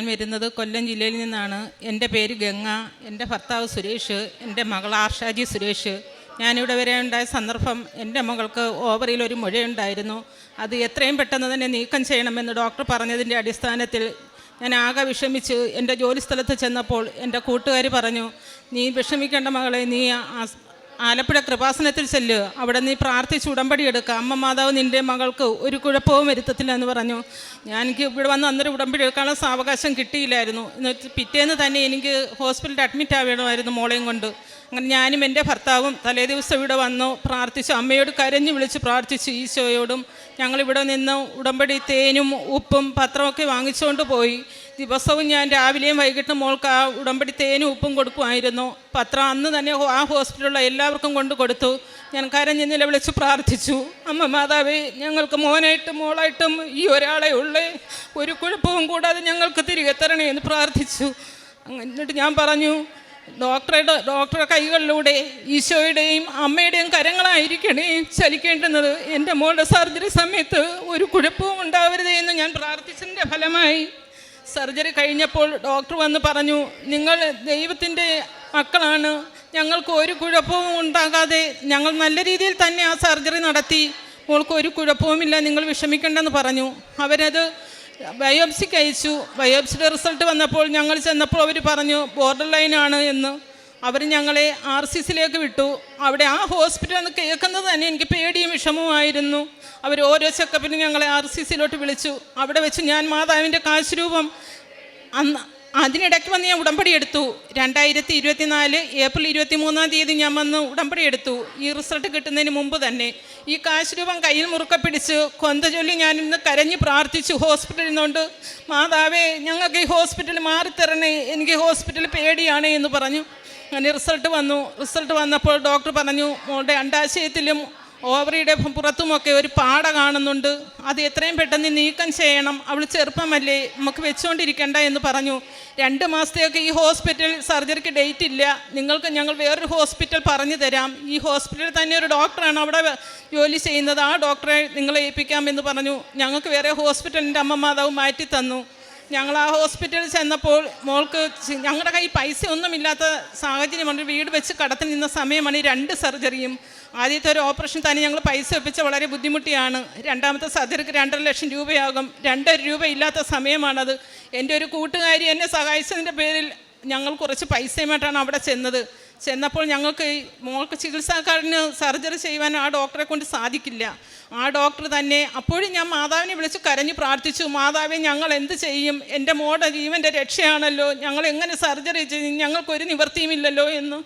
ഞാൻ വരുന്നത് കൊല്ലം ജില്ലയിൽ നിന്നാണ്. എന്റെ പേര് ഗംഗ എന്റെ ഭർത്താവ് സുരേഷ് എന്റെ മകൾ ആർഷാജി സുരേഷ്. ഞാനിവിടെ വരെ ഉണ്ടായ സന്ദർഭം എന്റെ മകൾക്ക് ഓവറിൽ ഒരു മുഴയുണ്ടായിരുന്നു. അത് എത്രയും പെട്ടെന്ന് തന്നെ നീക്കം ചെയ്യണമെന്ന് ഡോക്ടർ പറഞ്ഞതിന്റെ അടിസ്ഥാനത്തിൽ ഞാൻ ആകെ വിഷമിച്ച് എന്റെ ജോലി സ്ഥലത്ത് ചെന്നപ്പോൾ എന്റെ കൂട്ടുകാർ പറഞ്ഞു നീ വിഷമിക്കേണ്ട മകളെ നീ ആലപ്പുഴ കൃപാസനത്തിൽ ചെല്ല്. അവിടെ നീ പ്രാർത്ഥിച്ച് ഉടമ്പടി എടുക്കുക അമ്മ മാതാവ് നിന്റെ മകൾക്ക് ഒരു കുഴപ്പവും വരുത്തത്തില്ല എന്ന് പറഞ്ഞു. ഞാൻ എനിക്ക് ഇവിടെ വന്ന് അന്നേരം ഉടമ്പടി എടുക്കാനുള്ള സാവകാശം കിട്ടിയില്ലായിരുന്നു. പിറ്റേന്ന് തന്നെ എനിക്ക് ഹോസ്പിറ്റലിൽ അഡ്മിറ്റ് ആവണമായിരുന്നു മോളെയും കൊണ്ട്. അങ്ങനെ ഞാനും എന്റെ ഭർത്താവും തലേ ദിവസം ഇവിടെ വന്നു പ്രാർത്ഥിച്ചു. അമ്മയോട് കരഞ്ഞു വിളിച്ച് പ്രാർത്ഥിച്ചു ഈശോയോടും. ഞങ്ങളിവിടെ നിന്ന് ഉടമ്പടി തേനും ഉപ്പും പത്രമൊക്കെ വാങ്ങിച്ചുകൊണ്ട് പോയി. ദിവസവും ഞാൻ രാവിലെയും വൈകിട്ടും മോൾക്ക് ആ ഉടമ്പടി തേനും ഉപ്പും കൊടുക്കുമായിരുന്നു. പത്രം അന്ന് തന്നെ ആ ഹോസ്പിറ്റലിലുള്ള എല്ലാവർക്കും കൊണ്ട് കൊടുത്തു. ഞാൻ കരഞ്ഞെന്നില നിലവിളിച്ച് പ്രാർത്ഥിച്ചു. അമ്മ മാതാവേ ഞങ്ങൾക്ക് മോനായിട്ടും മോളായിട്ടും ഈ ഒരാളെ ഉള്ളേ. ഒരു കുഴപ്പവും കൂടാതെ ഞങ്ങൾക്ക് തിരികെ തരണേ എന്ന് പ്രാർത്ഥിച്ചു. എന്നിട്ട് ഞാൻ പറഞ്ഞു ഡോക്ടറുടെ ഡോക്ടറുടെ കൈകളിലൂടെ ഈശോയുടെയും അമ്മയുടെയും കരങ്ങളായിരിക്കണേ ചലിക്കേണ്ടുന്നത്. എന്റെ മോളുടെ സർജറി സമയത്ത് ഒരു കുഴപ്പവും ഉണ്ടാവരുതേ എന്ന് ഞാൻ പ്രാർത്ഥിച്ചതിന്റെ ഫലമായി. സർജറി കഴിഞ്ഞപ്പോൾ ഡോക്ടർ വന്ന് പറഞ്ഞു നിങ്ങൾ ദൈവത്തിന്റെ മക്കളാണ്. ഞങ്ങൾക്ക് ഒരു കുഴപ്പവും ഉണ്ടാകാതെ ഞങ്ങൾ നല്ല രീതിയിൽ തന്നെ ആ സർജറി നടത്തി. മോൾക്ക് ഒരു കുഴപ്പവുമില്ല നിങ്ങൾ വിഷമിക്കേണ്ടെന്ന് പറഞ്ഞു. അവരത് ബയോപ്സിക്ക് അയച്ചു. ബയോപ്സിയുടെ റിസൾട്ട് വന്നപ്പോൾ ഞങ്ങൾ ചെന്നപ്പോൾ അവർ പറഞ്ഞു ബോർഡർ ലൈനാണ് എന്ന്. അവർ ഞങ്ങളെ ആർ സി സിയിലേക്ക് വിട്ടു. അവിടെ ആ ഹോസ്പിറ്റൽ എന്ന് കേൾക്കുന്നത് തന്നെ എനിക്ക് പേടിയും വിഷമവുമായിരുന്നു അവർ ഓരോ ചെക്കപ്പിനും ഞങ്ങളെ ആർ സി സിയിലോട്ട് വിളിച്ചു. അവിടെ വെച്ച് ഞാൻ മാതാവിന്റെ കാശുരൂപം അന്ന് അതിനിടയ്ക്ക് വന്ന് ഞാൻ ഉടമ്പടി എടുത്തു. രണ്ടായിരത്തി ഇരുപത്തിനാല് ഏപ്രിൽ ഇരുപത്തി മൂന്നാം തീയതി ഞാൻ വന്ന് ഉടമ്പടി എടുത്തു. ഈ റിസൾട്ട് കിട്ടുന്നതിന് മുമ്പ് തന്നെ. ഈ കാശ് രൂപം കയ്യിൽ മുറുക്ക പിടിച്ച് കൊന്ത ചൊല്ലി ഞാൻ ഇന്ന് കരഞ്ഞ് പ്രാർത്ഥിച്ചു ഹോസ്പിറ്റലിൽ നിന്നുകൊണ്ട് മാതാവേ ഞങ്ങൾക്ക് ഈ ഹോസ്പിറ്റൽ മാറിത്തരണേ. എനിക്ക് ഹോസ്പിറ്റൽ പേടിയാണ് എന്ന് പറഞ്ഞു. അങ്ങനെ റിസൾട്ട് വന്നു. റിസൾട്ട് വന്നപ്പോൾ ഡോക്ടർ പറഞ്ഞു മോളുടെ അണ്ടാശയത്തിലും ഓവറിയുടെ പുറത്തുമൊക്കെ ഒരു പാട കാണുന്നുണ്ട്. അത് എത്രയും പെട്ടെന്ന് നീക്കം ചെയ്യണം. അവൾ ചെറുപ്പമല്ലേ നമുക്ക് വെച്ചുകൊണ്ടിരിക്കണ്ട എന്ന് പറഞ്ഞു. രണ്ട് മാസത്തെയൊക്കെ ഈ ഹോസ്പിറ്റൽ സർജറിക്ക് ഡേറ്റ് ഇല്ല. നിങ്ങൾക്ക് ഞങ്ങൾ വേറൊരു ഹോസ്പിറ്റൽ പറഞ്ഞു തരാം. ഈ ഹോസ്പിറ്റലിൽ തന്നെ ഒരു ഡോക്ടറാണ് അവിടെ ജോലി ചെയ്യുന്നത്. ആ ഡോക്ടറെ നിങ്ങളെ ഏൽപ്പിക്കാമെന്ന് പറഞ്ഞു. ഞങ്ങൾക്ക് വേറെ ഹോസ്പിറ്റലിന്റെ അമ്മ മാതാവ് മാറ്റി തന്നു. ഞങ്ങൾ ആ ഹോസ്പിറ്റലിൽ ചെന്നപ്പോൾ മോൾക്ക് ഞങ്ങളുടെ കയ്യിൽ പൈസ ഒന്നുമില്ലാത്ത സാഹചര്യമാണ് വീട് വെച്ച് കടത്തിൽ നിന്ന സമയമാണ് ഈ രണ്ട് സർജറിയും. ആദ്യത്തെ ഒരു ഓപ്പറേഷൻ തന്നെ ഞങ്ങൾ പൈസ ഒപ്പിച്ച വളരെ ബുദ്ധിമുട്ടിയാണ്. രണ്ടാമത്തെ സർജറിക്ക് രണ്ടര ലക്ഷം രൂപയാകും. രണ്ടര രൂപ ഇല്ലാത്ത സമയമാണത്. എന്റെ ഒരു കൂട്ടുകാരി എന്നെ സഹായിച്ചതിന്റെ പേരിൽ ഞങ്ങൾ കുറച്ച് പൈസയുമായിട്ടാണ് അവിടെ ചെന്നത്. ചെന്നപ്പോൾ ഞങ്ങൾക്ക് മോൾക്ക് ചികിത്സാക്കാരന് സർജറി ചെയ്യുവാൻ ആ ഡോക്ടറെ കൊണ്ട് സാധിക്കില്ല. ആ ഡോക്ടർ തന്നെ അപ്പോഴും ഞാൻ മാതാവിനെ വിളിച്ച് കരഞ്ഞു പ്രാർത്ഥിച്ചു. മാതാവെ ഞങ്ങൾ എന്ത് ചെയ്യും? എന്റെ മോടെ ജീവന്റെ രക്ഷയാണല്ലോ. ഞങ്ങൾ എങ്ങനെ സർജറി ചെയ്യും? ഞങ്ങൾക്കൊരു നിവൃത്തിയുമില്ലല്ലോ എന്ന്.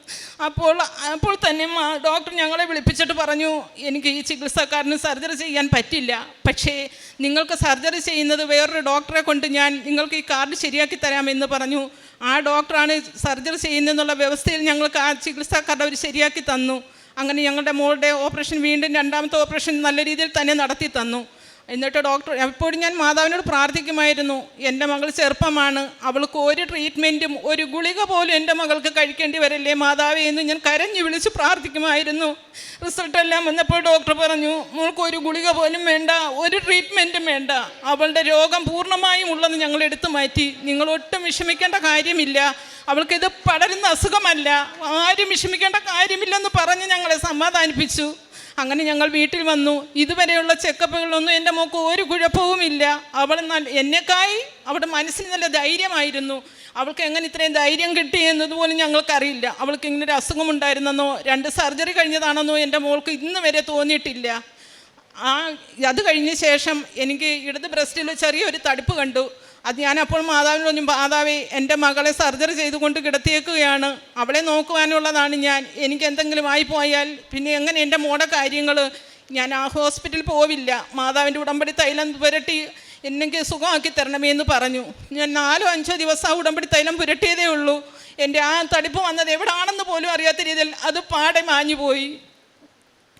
അപ്പോൾ അപ്പോൾ തന്നെ ഡോക്ടർ ഞങ്ങളെ വിളിപ്പിച്ചിട്ട് പറഞ്ഞു എനിക്ക് ഈ ചികിത്സക്കാരന് സർജറി ചെയ്യാൻ പറ്റില്ല. പക്ഷേ നിങ്ങൾക്ക് സർജറി ചെയ്യുന്നത് വേറൊരു ഡോക്ടറെ കൊണ്ട് ഞാൻ നിങ്ങൾക്ക് ഈ കാർഡ് ശരിയാക്കി തരാമെന്ന് പറഞ്ഞു. ആ ഡോക്ടറാണ് സർജറി ചെയ്യുന്നതെന്നുള്ള വ്യവസ്ഥയിൽ ഞങ്ങൾക്ക് ആ ചികിത്സാക്കാരുടെ അവർ ശരിയാക്കി തന്നു. അങ്ങനെ ഞങ്ങളുടെ മോളുടെ ഓപ്പറേഷൻ വീണ്ടും രണ്ടാമത്തെ ഓപ്പറേഷൻ നല്ല രീതിയിൽ തന്നെ നടത്തി തന്നു. എന്നിട്ട് ഡോക്ടർ എപ്പോഴും ഞാൻ മാതാവിനോട് പ്രാർത്ഥിക്കുമായിരുന്നു. എന്റെ മകൾ ചെറുപ്പമാണ്. അവൾക്ക് ഒരു ട്രീറ്റ്മെന്റും ഒരു ഗുളിക പോലും എന്റെ മകൾക്ക് കഴിക്കേണ്ടി വരില്ലേ മാതാവേ എന്ന് ഞാൻ കരഞ്ഞു വിളിച്ച് പ്രാർത്ഥിക്കുമായിരുന്നു. റിസൾട്ടെല്ലാം വന്നപ്പോൾ ഡോക്ടർ പറഞ്ഞു മോൾക്ക് ഒരു ഗുളിക പോലും വേണ്ട ഒരു ട്രീറ്റ്മെന്റും വേണ്ട. അവളുടെ രോഗം പൂർണമായും ഉള്ളത് ഞങ്ങൾ എടുത്തു മാറ്റി. നിങ്ങൾ ഒട്ടും വിഷമിക്കേണ്ട കാര്യമില്ല. അവൾക്കിത് പടരുന്ന അസുഖമല്ല. ആരും വിഷമിക്കേണ്ട കാര്യമില്ലെന്ന് പറഞ്ഞ് ഞങ്ങളെ സമാധാനിപ്പിച്ചു. അങ്ങനെ ഞങ്ങൾ വീട്ടിൽ വന്നു. ഇതുവരെയുള്ള ചെക്കപ്പുകളൊന്നും എന്റെ മോക്ക് ഒരു കുഴപ്പവുമില്ല. അവൾ എന്നെക്കായി അവിടെ മനസ്സിന് നല്ല ധൈര്യമായിരുന്നു. അവൾക്ക് എങ്ങനെ ഇത്രയും ധൈര്യം കിട്ടി എന്നതുപോലും ഞങ്ങൾക്കറിയില്ല. അവൾക്ക് ഇങ്ങനെ ഒരു അസുഖമുണ്ടായിരുന്നെന്നോ രണ്ട് സർജറി കഴിഞ്ഞതാണെന്നോ എന്റെ മോൾക്ക് ഇന്ന് വരെ തോന്നിയിട്ടില്ല. ആ അത് കഴിഞ്ഞ ശേഷം എനിക്ക് ഇടത് ബ്രസ്റ്റിൽ ചെറിയൊരു തടുപ്പ് കണ്ടു. അത് ഞാൻ അപ്പോൾ മാതാവിനോട് പറഞ്ഞു മാതാവേ എന്റെ മകളെ സർജറി ചെയ്തുകൊണ്ട് കിടത്തിയേക്കുകയാണ്. അവളെ നോക്കുവാനുള്ളതാണ് ഞാൻ. എനിക്ക് എന്തെങ്കിലും ആയിപ്പോയാൽ പിന്നെ എങ്ങനെ എന്റെ മോടെ കാര്യങ്ങൾ? ഞാൻ ആ ഹോസ്പിറ്റലിൽ പോവില്ല. മാതാവിന്റെ ഉടമ്പടി തൈലം പുരട്ടി എന്നെങ്കിൽ സുഖമാക്കി തരണമേ എന്ന് പറഞ്ഞു. ഞാൻ നാലോ അഞ്ചോ ദിവസം ആ ഉടമ്പടി തൈലം പുരട്ടിയതേ ഉള്ളൂ. എന്റെ ആ തടിപ്പ് വന്നത് എവിടാണെന്ന് പോലും അറിയാത്ത രീതിയിൽ അത് പാടെ മാഞ്ഞു പോയി.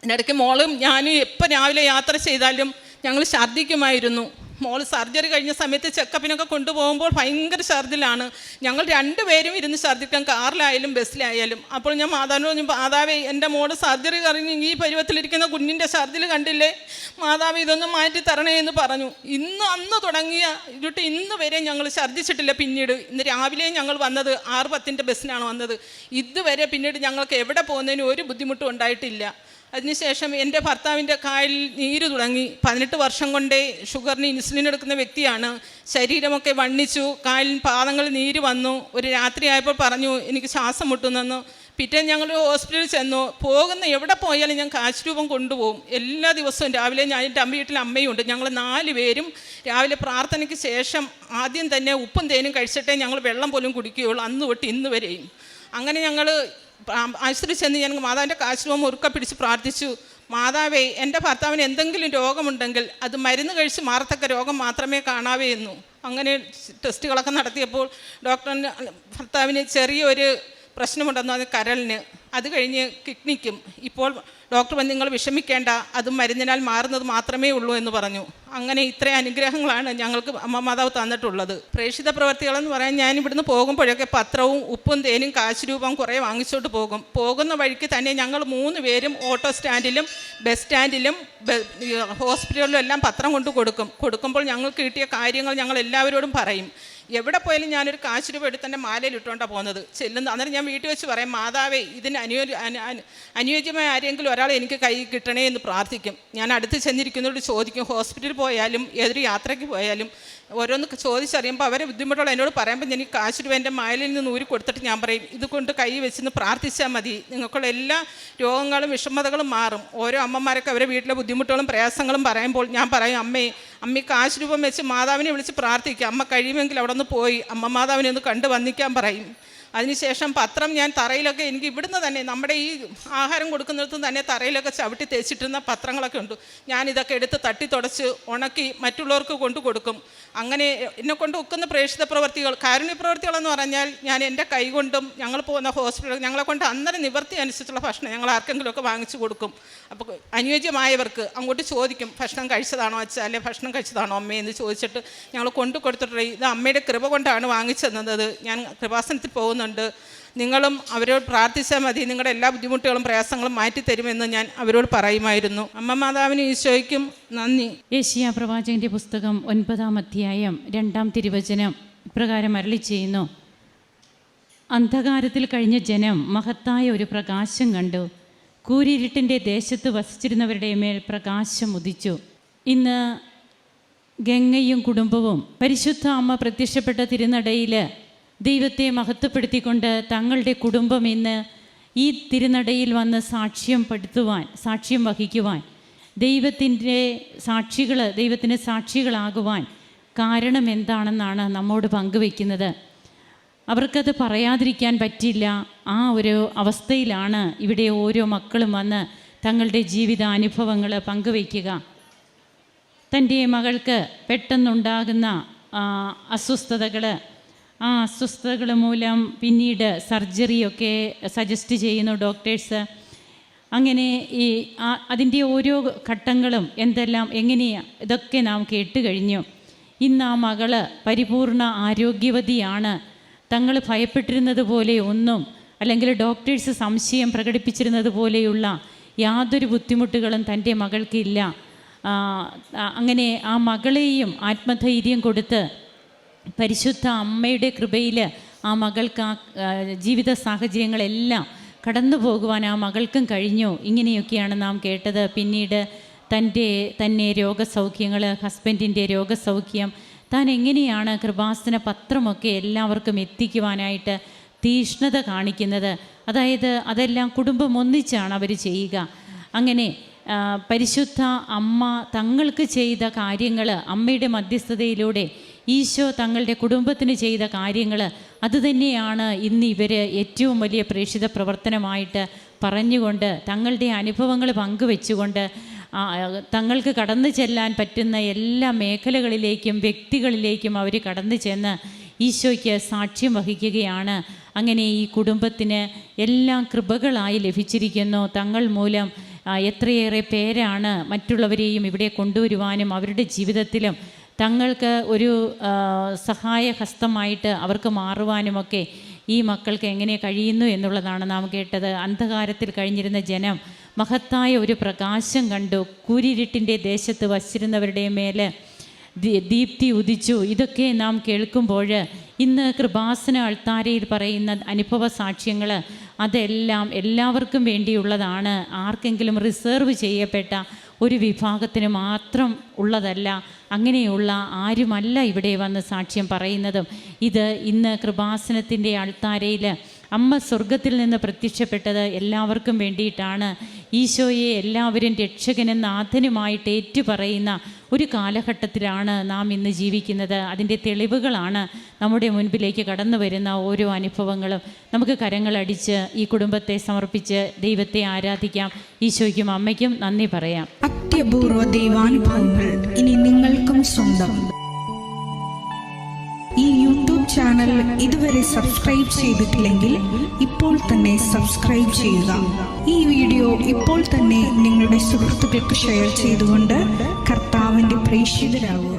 ഇടയ്ക്ക് മോളും ഞാനും എപ്പോൾ രാവിലെ യാത്ര ചെയ്താലും ഞങ്ങൾ ഛർദ്ദിക്കുമായിരുന്നു. മോൾ സർജറി കഴിഞ്ഞ സമയത്ത് ചെക്കപ്പിനൊക്കെ കൊണ്ടുപോകുമ്പോൾ ഭയങ്കര ഛർദിലാണ്. ഞങ്ങൾ രണ്ടുപേരും ഇരുന്ന് ഛർദിക്കാൻ കാറിലായാലും ബസ്സിലായാലും. അപ്പോൾ ഞാൻ മാതാവിനോട് പറഞ്ഞു മാതാവേ എന്റെ മോൾ സർജറി കഴിഞ്ഞ് ഈ പരുവത്തിലിരിക്കുന്ന കുഞ്ഞിന്റെ ഛർദിൽ കണ്ടില്ലേ? മാതാവ് ഇതൊന്ന് മാറ്റി തരണേ എന്ന് പറഞ്ഞു. ഇന്ന് അന്ന് തുടങ്ങിയ ഇരുട്ട് ഇന്ന് വരെ ഞങ്ങൾ ഛർദ്ദിച്ചിട്ടില്ല പിന്നീട്. ഇന്ന് രാവിലെ ഞങ്ങൾ വന്നത് ആറ് പത്തിന്റെ ബസ്സിനാണ് വന്നത്. ഇതുവരെ പിന്നീട് ഞങ്ങൾക്ക് എവിടെ പോകുന്നതിന് ഒരു ബുദ്ധിമുട്ടും ഉണ്ടായിട്ടില്ല. അതിനുശേഷം എന്റെ ഭർത്താവിന്റെ കാലിൽ നീര് തുടങ്ങി. പതിനെട്ട് വർഷം കൊണ്ടേ ഷുഗറിന് ഇൻസുലിൻ എടുക്കുന്ന വ്യക്തിയാണ്. ശരീരമൊക്കെ വണ്ണിച്ചു. കാലിൽ പാദങ്ങളിൽ നീര് വന്നു. ഒരു രാത്രിയായപ്പോൾ പറഞ്ഞു എനിക്ക് ശ്വാസം മുട്ടുന്നെന്ന്. പിറ്റേ ഞങ്ങൾ ഹോസ്പിറ്റലിൽ ചെന്നു. പോകുന്ന എവിടെ പോയാലും ഞാൻ കാശ് രൂപം കൊണ്ടുപോകും. എല്ലാ ദിവസവും രാവിലെ ഞാൻ എന്റെ അമ്മ വീട്ടിൽ അമ്മയുണ്ട്. ഞങ്ങൾ നാല് പേരും രാവിലെ പ്രാർത്ഥനയ്ക്ക് ശേഷം ആദ്യം തന്നെ ഉപ്പും തേനും കഴിച്ചിട്ടേ ഞങ്ങൾ വെള്ളം പോലും കുടിക്കുകയുള്ളൂ. അന്ന് തൊട്ട് ഇന്ന് വരെയും. അങ്ങനെ ഞങ്ങൾ ആശുപത്രി ചെന്ന് ഞാൻ മാതാവിന്റെ കാശ്രമം രൂപം ഉറുക്ക പിടിച്ച് പ്രാർത്ഥിച്ചു. മാതാവേ എന്റെ ഭർത്താവിന് എന്തെങ്കിലും രോഗമുണ്ടെങ്കിൽ അത് മരുന്ന് കഴിച്ച് മാറത്തക്ക രോഗം മാത്രമേ കാണാവേ എന്നു. അങ്ങനെ ടെസ്റ്റുകളൊക്കെ നടത്തിയപ്പോൾ ഡോക്ടറിന് ഭർത്താവിന് ചെറിയൊരു പ്രശ്നമുണ്ടെന്നു അത് കരളിന് അത് കഴിഞ്ഞ് കിഡ്നിക്കും. ഇപ്പോൾ ഡോക്ടർ വന്ന് നിങ്ങൾ വിഷമിക്കേണ്ട അത് മരുന്നിനാൽ മാറുന്നത് മാത്രമേ ഉള്ളൂ എന്ന് പറഞ്ഞു. അങ്ങനെ ഇത്രയും അനുഗ്രഹങ്ങളാണ് ഞങ്ങൾക്ക് അമ്മ മാതാവ് തന്നിട്ടുള്ളത്. പ്രേക്ഷിത പ്രവർത്തികളെന്ന് പറയാൻ ഞാൻ ഇവിടുന്ന് പോകുമ്പോഴൊക്കെ പത്രവും ഉപ്പും തേനും കാശ് രൂപം കുറേ വാങ്ങിച്ചോട്ട് പോകും. പോകുന്ന വഴിക്ക് തന്നെ ഞങ്ങൾ മൂന്ന് പേരും ഓട്ടോ സ്റ്റാൻഡിലും ബസ് സ്റ്റാൻഡിലും ഹോസ്പിറ്റലിലും എല്ലാം പത്രം കൊണ്ട് കൊടുക്കും. കൊടുക്കുമ്പോൾ ഞങ്ങൾക്ക് കിട്ടിയ കാര്യങ്ങൾ ഞങ്ങൾ എല്ലാവരോടും പറയും. എവിടെ പോയാലും ഞാനൊരു കാശ് രൂപ എടുത്ത് എന്റെ മാലയിൽ ഇട്ടുകൊണ്ടാണ് പോകുന്നത്. ചെല്ലുന്നത് അന്നേരം ഞാൻ വീട്ടിൽ വെച്ച് പറയും മാതാവേ ഇതിന് അനുയോജ്യ അനു- അനു- അനുയോജ്യമായ ആരെങ്കിലും ഒരാൾ എനിക്ക് കൈ കിട്ടണേ എന്ന് പ്രാർത്ഥിക്കും. ഞാൻ അടുത്ത് ചെന്നിരിക്കുന്നവരോട് ചോദിക്കും ഹോസ്പിറ്റലിൽ പോയാലും ഏതൊരു യാത്രയ്ക്ക് പോയാലും? ഓരോന്ന് ചോദിച്ചറിയുമ്പോൾ അവരെ ബുദ്ധിമുട്ടുള്ള എന്നോട് പറയുമ്പോൾ എനിക്ക് കാശ് രൂപ എന്റെ മായലിൽ നിന്ന് ഊരി കൊടുത്തിട്ട് ഞാൻ പറയും ഇതുകൊണ്ട് കൈ വെച്ചെന്ന് പ്രാർത്ഥിച്ചാൽ മതി. നിങ്ങൾക്കുള്ള എല്ലാ രോഗങ്ങളും വിഷമതകളും മാറും. ഓരോ അമ്മമാരൊക്കെ അവരെ വീട്ടിലെ ബുദ്ധിമുട്ടുകളും പ്രയാസങ്ങളും പറയുമ്പോൾ ഞാൻ പറയും അമ്മേ അമ്മ ആശുരൂപം വെച്ച് മാതാവിനെ വിളിച്ച് പ്രാർത്ഥിക്കുക. അമ്മ കഴിയുമെങ്കിൽ അവിടെ നിന്ന് പോയി. അമ്മ മാതാവിനെ ഒന്ന് കണ്ട് വന്നിക്കാൻ പറയും. അതിനുശേഷം പത്രം ഞാൻ തറയിലൊക്കെ എനിക്ക് ഇവിടുന്ന് തന്നെ നമ്മുടെ ഈ ആഹാരം കൊടുക്കുന്നിടത്ത് തന്നെ തറയിലൊക്കെ ചവിട്ടി തേച്ചിട്ടിരുന്ന പത്രങ്ങളൊക്കെ ഉണ്ട്. ഞാനിതൊക്കെ എടുത്ത് തട്ടി തുടച്ച് ഉണക്കി മറ്റുള്ളവർക്ക് കൊണ്ടു കൊടുക്കും. അങ്ങനെ എന്നെ കൊണ്ട് ഒക്കുന്ന പ്രേക്ഷിത പ്രവർത്തികൾ കാരുണ്യ പ്രവർത്തികളെന്ന് പറഞ്ഞാൽ ഞാൻ എന്റെ കൈ കൊണ്ടും ഞങ്ങൾ പോകുന്ന ഹോസ്പിറ്റൽ ഞങ്ങളെ കൊണ്ട് അന്നേരം നിവർത്തി അനുസരിച്ചുള്ള ഭക്ഷണം ഞങ്ങൾ ആർക്കെങ്കിലുമൊക്കെ വാങ്ങിച്ചു കൊടുക്കും. അപ്പോൾ അനുയോജ്യമായവർക്ക് അങ്ങോട്ട് ചോദിക്കും ഭക്ഷണം കഴിച്ചതാണോ അച്ഛ? അല്ലെ ഭക്ഷണം കഴിച്ചതാണോ അമ്മേ? എന്ന് ചോദിച്ചിട്ട് ഞങ്ങൾ കൊണ്ടു കൊടുത്തിട്ടുള്ള ഇത് അമ്മയുടെ കൃപ കൊണ്ടാണ് വാങ്ങിച്ചു തന്നത് ഞാൻ കൃപാസനത്തിൽ പോകുന്നുണ്ട് നിങ്ങളും അവരോട് പ്രാർത്ഥിച്ചാൽ മതി നിങ്ങളുടെ എല്ലാ ബുദ്ധിമുട്ടുകളും പ്രയാസങ്ങളും മാറ്റി തരുമെന്ന് ഞാൻ അവരോട് പറയുമായിരുന്നു. അമ്മ മാതാവിന് ഈശോയ്ക്കും നന്ദി. ഏഷ്യ പ്രവാചകന്റെ പുസ്തകം ഒൻപതാം അധ്യായം രണ്ടാം തിരുവചനം ഇപ്രകാരം അരളി ചെയ്യുന്നു. അന്ധകാരത്തിൽ കഴിഞ്ഞ ജനം മഹത്തായ ഒരു പ്രകാശം കണ്ടു. കൂരിരുട്ടിന്റെ ദേശത്ത് വസിച്ചിരുന്നവരുടെ മേൽ പ്രകാശം ഉദിച്ചു. ഇന്ന് ഗംഗയും കുടുംബവും പരിശുദ്ധ അമ്മ പ്രത്യക്ഷപ്പെട്ട തിരുനടയിൽ ദൈവത്തെ മഹത്വപ്പെടുത്തിക്കൊണ്ട് തങ്ങളുടെ കുടുംബം ഇന്ന് ഈ തിരുനടയിൽ വന്ന് സാക്ഷ്യം പെടുത്തുവാൻ സാക്ഷ്യം വഹിക്കുവാൻ ദൈവത്തിന്റെ സാക്ഷികൾ ദൈവത്തിന്റെ സാക്ഷികളാകുവാൻ കാരണം എന്താണെന്നാണ് നമ്മോട് പങ്കുവെക്കുന്നത് അവർക്കത് പറയാതിരിക്കാൻ പറ്റില്ല. ആ ഒരു അവസ്ഥയിലാണ് ഇവിടെ ഓരോ മക്കളും വന്ന് തങ്ങളുടെ ജീവിതാനുഭവങ്ങൾ പങ്കുവയ്ക്കുക. തന്റെ മകൾക്ക് പെട്ടെന്നുണ്ടാകുന്ന അസ്വസ്ഥതകൾ ആ അസ്വസ്ഥതകൾ മൂലം പിന്നീട് സർജറിയൊക്കെ സജസ്റ്റ് ചെയ്യുന്നു ഡോക്ടേഴ്സ് അങ്ങനെ ഈ അതിന്റെ ഓരോ ഘട്ടങ്ങളും എന്തെല്ലാം എങ്ങനെയാണ് ഇതൊക്കെ നാം കേട്ട് കഴിഞ്ഞു. ഇന്ന് ആ മകൾ പരിപൂർണ ആരോഗ്യവതിയാണ്. തങ്ങൾ ഭയപ്പെട്ടിരുന്നത് പോലെ ഒന്നും അല്ലെങ്കിൽ ഡോക്ടേഴ്സ് സംശയം പ്രകടിപ്പിച്ചിരുന്നത് പോലെയുള്ള യാതൊരു ബുദ്ധിമുട്ടുകളും തന്റെ മകൾക്കില്ല. അങ്ങനെ ആ മകളെയും ആത്മധൈര്യം കൊടുത്ത് പരിശുദ്ധ അമ്മയുടെ കൃപയിൽ ആ മകൾക്ക് ആ ജീവിത സാഹചര്യങ്ങളെല്ലാം കടന്നു പോകുവാൻ ആ മകൾക്കും കഴിഞ്ഞു. ഇങ്ങനെയൊക്കെയാണ് നാം കേട്ടത്. പിന്നീട് തന്റെ തന്നെ രോഗസൗഖ്യങ്ങൾ ഹസ്ബൻഡിന്റെ രോഗസൗഖ്യം താൻ എങ്ങനെയാണ് കൃപാസന പത്രമൊക്കെ എല്ലാവർക്കും എത്തിക്കുവാനായിട്ട് തീഷ്ണത കാണിക്കുന്നത്? അതായത് അതെല്ലാം കുടുംബം ഒന്നിച്ചാണ് അവർ ചെയ്യുക. അങ്ങനെ പരിശുദ്ധ അമ്മ തങ്ങൾക്ക് ചെയ്ത കാര്യങ്ങൾ അമ്മയുടെ മധ്യസ്ഥതയിലൂടെ ഈശോ തങ്ങളുടെ കുടുംബത്തിന് ചെയ്ത കാര്യങ്ങൾ അതുതന്നെയാണ് ഇന്ന് ഇവർ ഏറ്റവും വലിയ പ്രേക്ഷിത പ്രവർത്തനമായിട്ട് പറഞ്ഞുകൊണ്ട് തങ്ങളുടെ അനുഭവങ്ങൾ പങ്കുവെച്ചുകൊണ്ട് തങ്ങൾക്ക് കടന്നു ചെല്ലാൻ പറ്റുന്ന എല്ലാ മേഖലകളിലേക്കും വ്യക്തികളിലേക്കും അവർ കടന്നു ചെന്ന് ഈശോയ്ക്ക് സാക്ഷ്യം വഹിക്കുകയാണ്. അങ്ങനെ ഈ കുടുംബത്തിന് എല്ലാം കൃപകളായി ലഭിച്ചിരിക്കുന്നു. തങ്ങൾ മൂലം എത്രയേറെ പേരാണ് മറ്റുള്ളവരെയും ഇവിടെ കൊണ്ടുവരുവാനും അവരുടെ ജീവിതത്തിലും തങ്ങൾക്ക് ഒരു സഹായഹസ്തമായിട്ട് അവർക്ക് മാറുവാനുമൊക്കെ ഈ മക്കൾക്ക് എങ്ങനെ കഴിയുന്നു എന്നുള്ളതാണ് നാം കേട്ടത്. അന്ധകാരത്തിൽ കഴിഞ്ഞിരുന്ന ജനം മഹത്തായ ഒരു പ്രകാശം കണ്ടു. കൂരിരുട്ടിന്റെ ദേശത്ത് വസിച്ചിരുന്നവരുടെ മേൽ ദീപ്തി ഉദിച്ചു. ഇതൊക്കെ നാം കേൾക്കുമ്പോൾ ഇന്ന് കൃപാസന അൾത്താരയിൽ പറയുന്ന അനുഭവ സാക്ഷ്യങ്ങൾ അതെല്ലാം എല്ലാവർക്കും വേണ്ടിയുള്ളതാണ്. ആർക്കെങ്കിലും റിസർവ് ചെയ്യപ്പെട്ട ഒരു വിഭാഗത്തിന് മാത്രം ഉള്ളതല്ല അങ്ങനെയുള്ള ആരുമല്ല ഇവിടെ വന്ന് സാക്ഷ്യം പറയുന്നതും. ഇത് ഇന്ന് കൃപാസനത്തിന്റെ അൾത്താരയിൽ അമ്മ സ്വർഗത്തിൽ നിന്ന് പ്രത്യക്ഷപ്പെട്ടത് എല്ലാവർക്കും വേണ്ടിയിട്ടാണ്. ഈശോയെ എല്ലാവരും രക്ഷകനും നാഥനുമായിട്ട് ഏറ്റുപറയുന്ന ഒരു കാലഘട്ടത്തിലാണ് നാം ഇന്ന് ജീവിക്കുന്നത്. അതിന്റെ തെളിവുകളാണ് നമ്മുടെ മുൻപിലേക്ക് കടന്നു വരുന്ന ഓരോ അനുഭവങ്ങളും. നമുക്ക് കരങ്ങളടിച്ച് ഈ കുടുംബത്തെ സമർപ്പിച്ച് ദൈവത്തെ ആരാധിക്കാം. ഈശോയ്ക്കും അമ്മയ്ക്കും നന്ദി പറയാം. അത്യപൂർവ ദൈവാനുഭവങ്ങൾ ഇനി നിങ്ങൾക്കും സ്വന്തം. ഈ യൂട്യൂബ് ചാനൽ ഇതുവരെ സബ്സ്ക്രൈബ് ചെയ്തിട്ടില്ലെങ്കിൽ ഇപ്പോൾ തന്നെ സബ്സ്ക്രൈബ് ചെയ്യുക. ഈ വീഡിയോ ഇപ്പോൾ തന്നെ നിങ്ങളുടെ സുഹൃത്തുക്കൾക്ക് ഷെയർ ചെയ്തുകൊണ്ട് ನನಗೆ ಪ್ರೇಷಿತರಾಗು